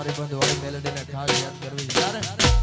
તમારી બંધ વાળી મેલેડીને ખાસ યાદ કરવી જ્યારે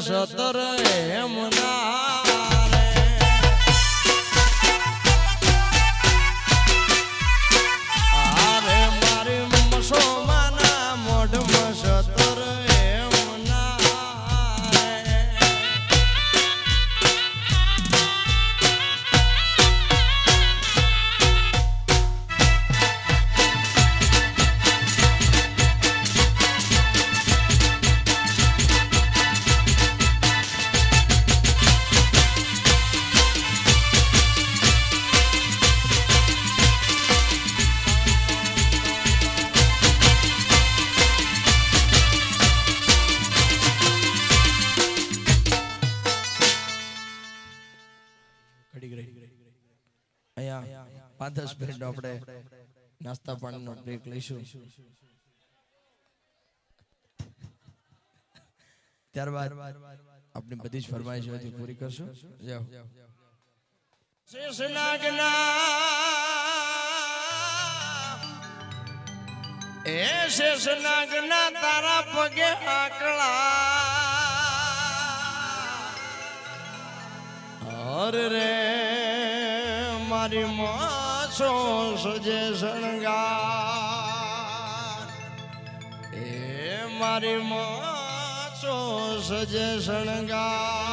সতর બ્રેક લઈશું. ત્યારબાદ આપણી બધી જ ફરમાઈશો પૂરી કરશું. શેષ નાગના એ શેષ તારા પગે આકળા. હર રે મારી મા છો સજે શણગાર એ મારી મો છો સજે શણગાર.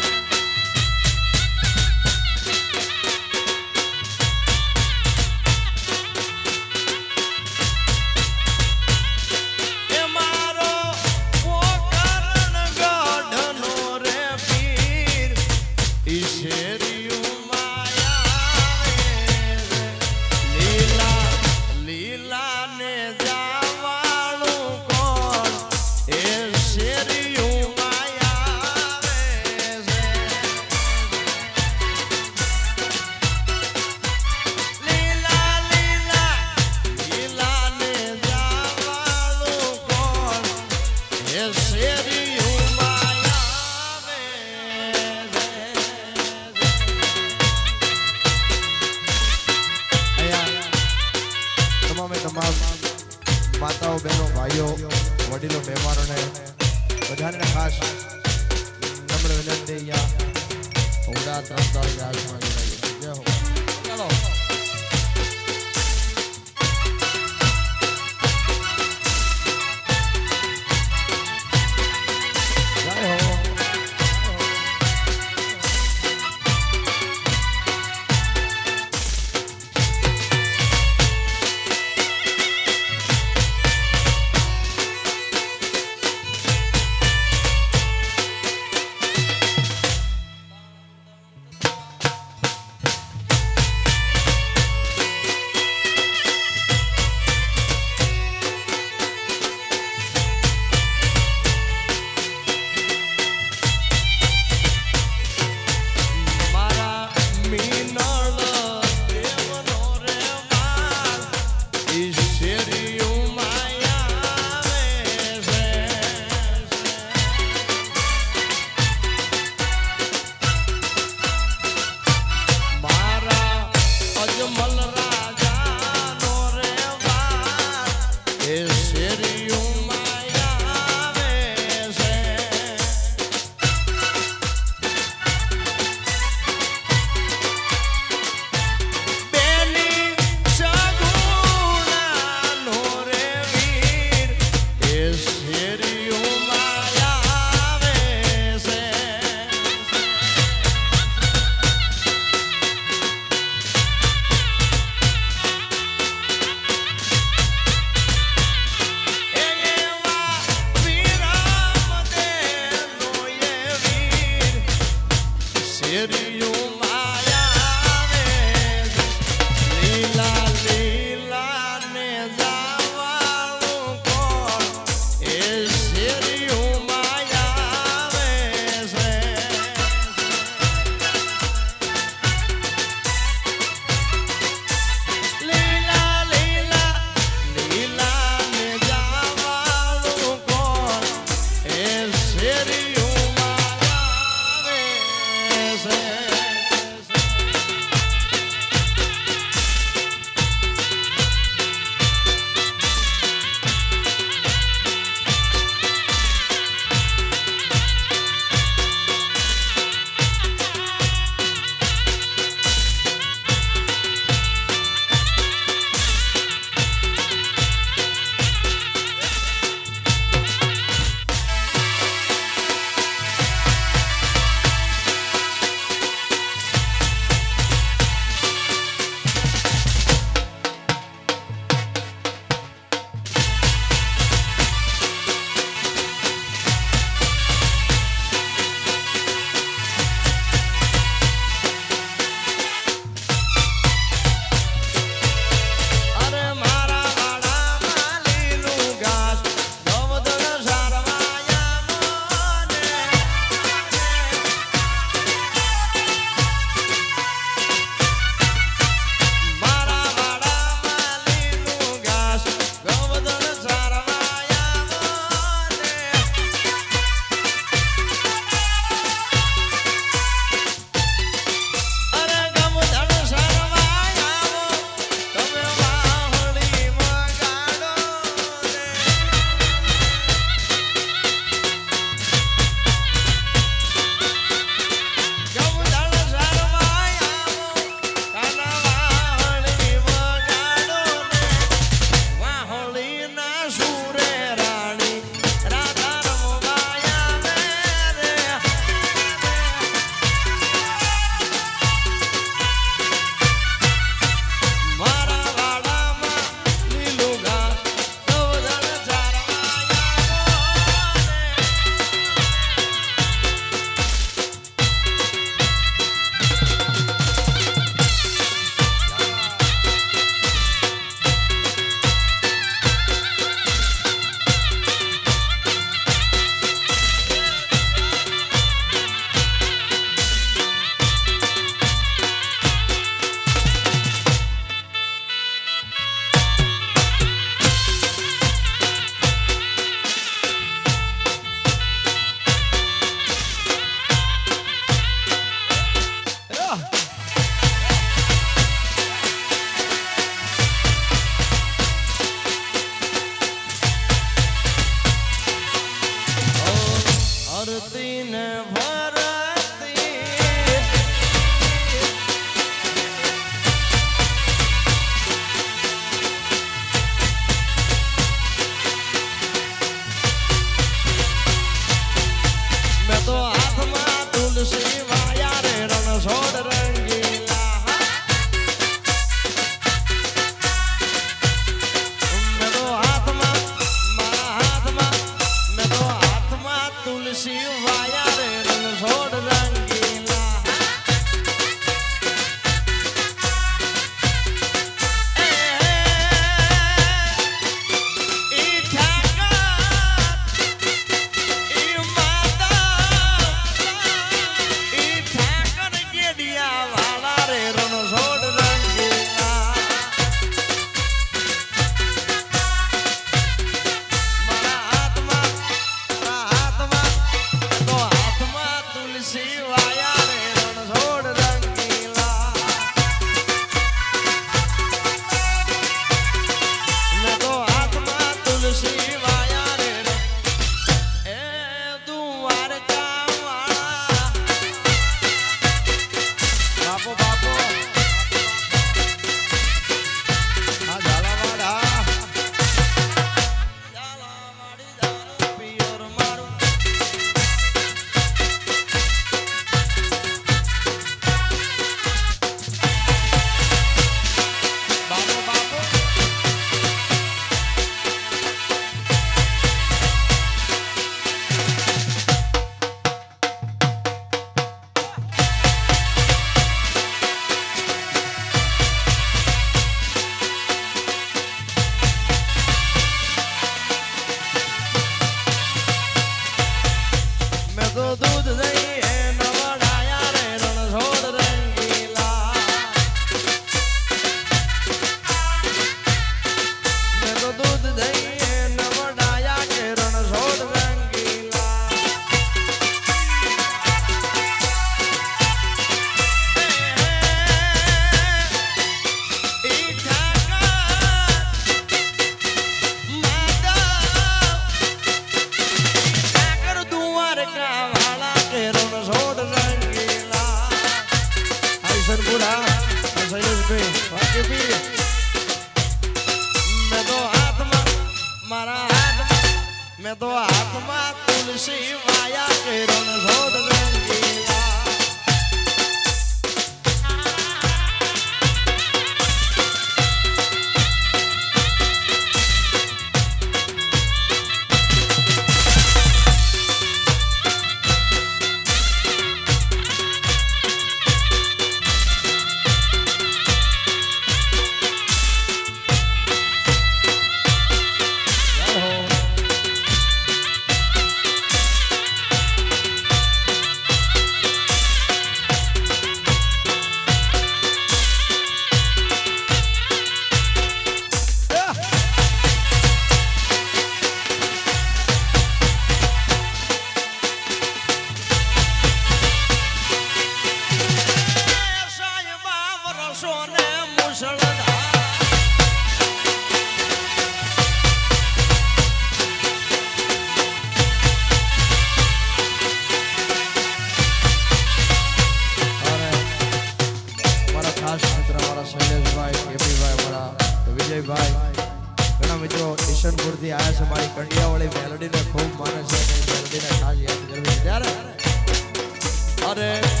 Goddess.